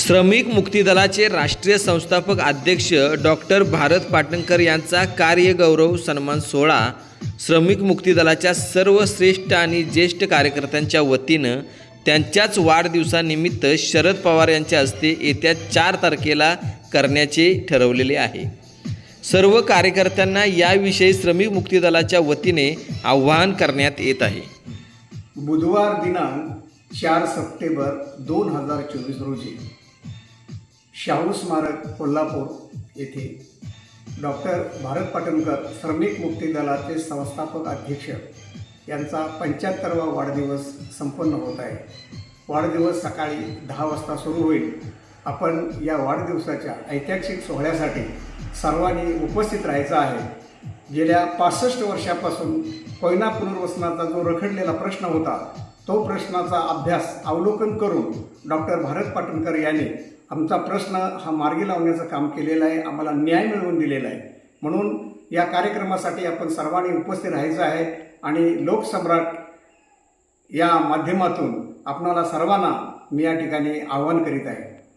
श्रमिक मुक्ती दलाचे राष्ट्रीय संस्थापक अध्यक्ष डॉक्टर भारत पाटणकर यांचा कार्यगौरव सन्मान सोहळा श्रमिक मुक्ती दलाच्या सर्व श्रेष्ठ आणि ज्येष्ठ कार्यकर्त्यांच्या वतीनं त्यांच्याच वाढदिवसानिमित्त शरद पवार यांच्या हस्ते येत्या चार तारखेला करण्याचे ठरवलेले आहे. सर्व कार्यकर्त्यांना याविषयी श्रमिक मुक्ती दलाच्या वतीने आवाहन करण्यात येत आहे. बुधवार दिनांक चार सप्टेंबर दोन हजार चोवीस रोजी शाहू स्मारक कोल्हापूर येथे. डॉक्टर भारत पाटणकर श्रमिक मुक्ती दलाचे संस्थापक अध्यक्ष यांचा पंच्याहत्तरवा वाढदिवस संपन्न होत आहे. वाढदिवस सकाळी दहा वाजता सुरू होईल. आपण या वाढदिवसाच्या ऐतिहासिक सोहळ्यासाठी सर्वांनी उपस्थित राहायचं आहे. गेल्या पासष्ट वर्षापासून कोयना पुनर्वसनाचा जो रखडलेला प्रश्न होता तो प्रश्नाचा अभ्यास अवलोकन करून डॉक्टर भारत पाटणकर यांनी आमचा प्रश्न हा मार्गी लावण्याचं काम केलेलं आहे आम्हाला न्याय मिळवून दिलेला आहे. म्हणून या कार्यक्रमासाठी आपण सर्वांनी उपस्थित राहायचं आहे आणि लोकसम्राट या माध्यमातून आपणाला सर्वांना मी या ठिकाणी आवाहन करीत आहे.